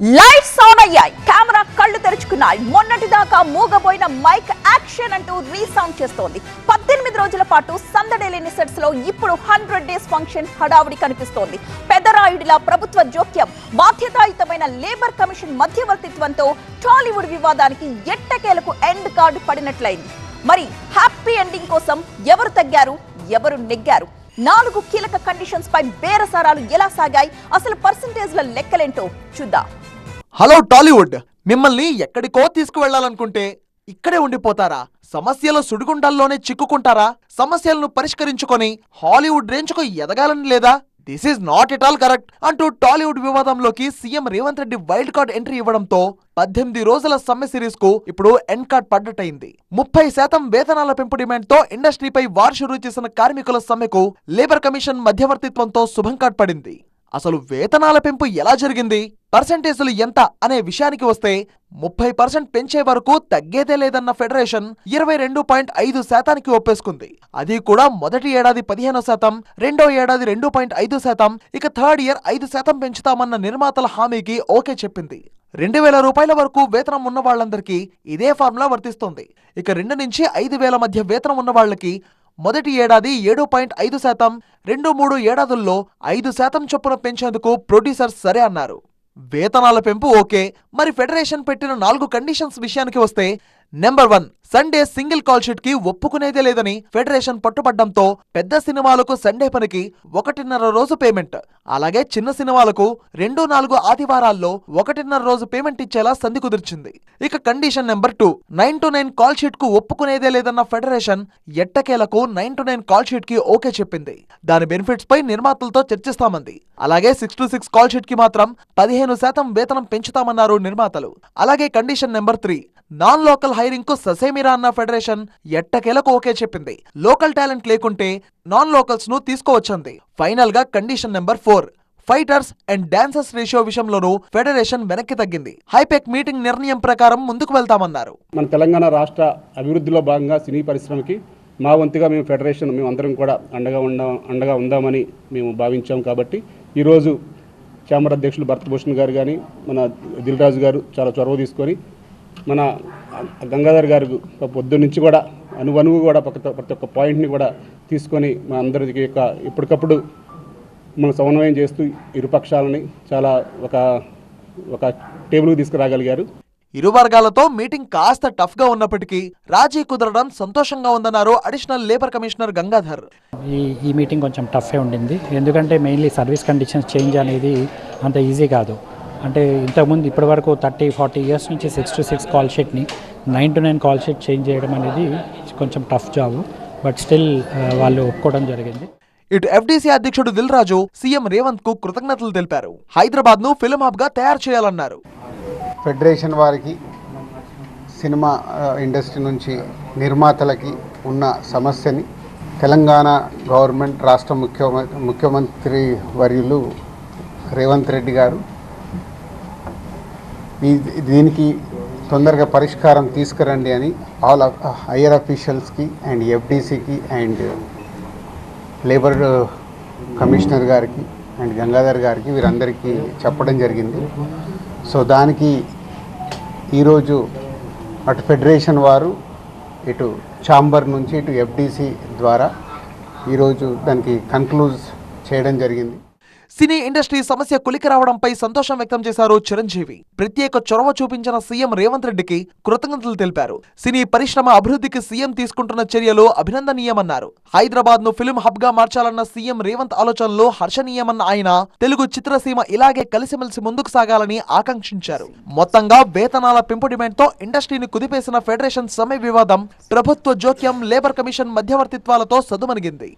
Lights on అయ్యాయి. Camera కళ్ళు తెరుచుకున్నాయి. మొన్నటి దాకా మూగబోయిన మైక్ యాక్షన్ అంటూ రీసౌండ్ చేస్తోంది. పద్దెనిమిది రోజుల పాటు సందడి లేని సెట్స్లో ఇప్పుడు హండ్రెడ్ డేస్ ఫంక్షన్ హడావుడి కనిపిస్తోంది. పెదరాయుడిలా ప్రభుత్వ జోక్యం బాధ్యతాయుతమైన లేబర్ కమిషన్ మధ్యవర్తిత్వంతో టాలీవుడ్ వివాదానికి ఎట్టకేలకు ఎండ్ కార్డు పడినట్లయింది. మరి హ్యాపీ ఎండింగ్ కోసం ఎవరు తగ్గారు? ఎవరు నెగ్గారు? నాలుగు కీలక కండిషన్స్ పై బేరసారాలు ఎలా సాగాయి? అసలు పర్సంటేజ్ల లెక్కలేంటో చూద్దాం. హలో టాలీవుడ్ మిమ్మల్ని ఎక్కడికో తీసుకువెళ్ళాలనుకుంటే ఇక్కడే ఉండిపోతారా? సమస్యల సుడిగుండాల్లోనే చిక్కుకుంటారా? సమస్యలను పరిష్కరించుకొని హాలీవుడ్ రేంజ్కు ఎదగాలని లేదా? This is not at all correct అంటూ Tollywood వివాదంలోకి CM Revanth Reddy wild card entry ఇవ్వడంతో పద్దెనిమిది రోజుల సమ్మె సిరీస్కు ఇప్పుడు ఎండ్ కార్డ్ పడ్డటైంది. ముప్పై శాతం వేతనాల పెంపు డిమాండ్తో ఇండస్ట్రీపై వార్ షురూ చేసిన కార్మికుల సమ్మెకు లేబర్ కమిషన్ మధ్యవర్తిత్వంతో శుభం కార్డ్ పడింది అసలు వేతనాల పెంపు ఎలా జరిగింది? పర్సెంటేజీలు ఎంత అనే విషయానికి వస్తే ముప్పై పర్సెంట్ పెంచే వరకు తగ్గేదే లేదన్న ఫెడరేషన్ ఇరవై రెండు పాయింట్ ఐదు శాతానికి ఒప్పేసుకుంది. అది కూడా మొదటి ఏడాది పదిహేను శాతం రెండో ఏడాది రెండు పాయింట్ ఐదు శాతం ఇక థర్డ్ ఇయర్ ఐదు శాతం పెంచుతామన్న నిర్మాతల హామీకి ఓకే చెప్పింది. రెండు వేల రూపాయల వరకు వేతనం ఉన్న వాళ్ళందరికీ ఇదే ఫార్ములా వర్తిస్తోంది. ఇక రెండు నుంచి ఐదు వేల మధ్య వేతనం ఉన్న వాళ్ళకి మొదటి ఏడాది ఏడు పాయింట్ ఐదు శాతం రెండు మూడు ఏడాదుల్లో ఐదు శాతం చొప్పున పెంచేందుకు ప్రొడ్యూసర్స్ సరే అన్నారు. వేతనాల పెంపు ఓకే మరి ఫెడరేషన్ పెట్టిన నాలుగు కండిషన్స్ విషయానికి వస్తే number one Sunday single call షీట్కి ఒప్పుకునేదే లేదని ఫెడరేషన్ పట్టుబడ్డంతో పెద్ద సినిమాలకు సండే పనికి ఒకటిన్నర రోజు పేమెంట్. అలాగే చిన్న సినిమాలకు రెండు నాలుగు ఆదివారాల్లో ఒకటిన్నర రోజు పేమెంట్ ఇచ్చేలా సంధి కుదిర్చింది. ఇక condition number two nine to nine call షీట్కు ఒప్పుకునేదే లేదన్న ఫెడరేషన్ ఎట్టకేలకు నైన్ టు నైన్ కాల్ షీట్కి ఓకే చెప్పింది. దాని బెనిఫిట్స్ పై నిర్మాతలతో చర్చిస్తామంది. అలాగే సిక్స్ టు సిక్స్ కాల్ షీట్కి మాత్రం పదిహేను శాతం వేతనం పెంచుతామన్నారు నిర్మాతలు. అలాగే condition number three non local హైరింగ్కు ససేమి అన్న ఫెడరేషన్ ఎట్టకేలకు ఓకే చెప్పింది. లోకల్ టాలెంట్ లేకుంటే నాన్ లోకల్స్ను తీసుకోవచ్చంది. ఫైనల్గా condition number four. Fighters and dancers ratio విషయంలోనూ ఫెడరేషన్ వెనక్కి తగ్గింది. హైపెక్ మీటింగ్ నిర్ణయం ప్రకారం ముందుకు వెళ్తామన్నారు. మన తెలంగాణ రాష్ట్ర అభివృద్ధిలో భాగంగా సినీ పరిశ్రమకి మా వంతుగా మేము ఫెడరేషన్ మేము అందరం కూడా అండగా ఉండా అండగా ఉందామని మేము భావించాం కాబట్టి ఈరోజు చాంబర్ అధ్యక్షులు భరతభూషణ్ గారు కానీ మన దిల్ రాజు గారు చాలా చొరవ తీసుకొని మన గంగాధర్ గారు పొద్దు నుంచి కూడా అనువనువు కూడా ప్రతి ప్రతి ఒక్క పాయింట్ని కూడా తీసుకొని మా అందరికి యొక్క ఎప్పటికప్పుడు మనం సమన్వయం చేస్తూ ఇరుపక్షాలని చాలా ఒక ఒక టేబుల్కి తీసుకురాగలిగారు. ఇరు వర్గాలతో మీటింగ్ కాస్త టఫ్గా ఉన్నప్పటికీ రాజీ కుదరడం సంతోషంగా ఉందన్నారు అడిషనల్ లేబర్ కమిషనర్ గంగాధర్. ఈ ఈ మీటింగ్ కొంచెం టఫే ఉండింది. ఎందుకంటే మెయిన్లీ సర్వీస్ కండిషన్స్ చేంజ్ అనేది అంత ఈజీ కాదు. అంటే ఇంతకుముందు ఇప్పటివరకు థర్టీ ఫార్టీ ఇయర్స్ నుంచి six to six call షీట్ని nine to nine call sheet change చేయడం అనేది కొంచెం టఫ్ జాబ్ బట్ స్టిల్ వాళ్ళు ఒప్పుకోవడం జరిగింది. ఇటు ఎఫ్డీసీ అధ్యక్షుడు దిల్ రాజు సీఎం రేవంత్కు కృతజ్ఞతలు తెలిపారు. హైదరాబాద్ను ఫిల్మ్ హబ్గా తయారు చేయాలన్నారు. ఫెడరేషన్ వారికి సినిమా ఇండస్ట్రీ నుంచి నిర్మాతలకి ఉన్న సమస్యని తెలంగాణ గవర్నమెంట్ రాష్ట్ర ముఖ్యమంత్రి ముఖ్యమంత్రి వర్యులు రేవంత్ రెడ్డి గారు దీనికి తొందరగా పరిష్కారం తీసుకురండి అని ఆల్ హయ్యర్ అఫీషియల్స్కి అండ్ ఎఫ్డీసీకి అండ్ లేబర్ కమిషనర్ గారికి అండ్ గంగాధర్ గారికి వీరందరికీ చెప్పడం జరిగింది. సో దానికి ఈరోజు అటు ఫెడరేషన్ వారు ఇటు ఛాంబర్ నుంచి ఇటు ఎఫ్డీసీ ద్వారా ఈరోజు దానికి కన్క్లూజ్ చేయడం జరిగింది. సినీ ఇండస్ట్రీ సమస్య కొలికి రావడంపై సంతోషం వ్యక్తం చేశారు చిరంజీవి. ప్రత్యేక చొరవ చూపించిన సీఎం రేవంత్ రెడ్డికి కృతజ్ఞతలు తెలిపారు. సినీ పరిశ్రమ అభివృద్ధికి సీఎం తీసుకుంటున్న చర్యలు అభినందనీయమన్నారు. హైదరాబాద్ను ఫిల్మ్ హబ్గా మార్చాలన్న సీఎం రేవంత్ ఆలోచనలు హర్షణీయమన్న ఆయన తెలుగు చిత్రసీమ ఇలాగే కలిసిమెలిసి ముందుకు సాగాలని ఆకాంక్షించారు. మొత్తంగా వేతనాల పెంపు డిమాండ్తో ఇండస్ట్రీని కుదిపేసిన ఫెడరేషన్ సమ్మె వివాదం ప్రభుత్వ జోక్యం లేబర్ కమిషన్ మధ్యవర్తిత్వాలతో సదుమణిగింది.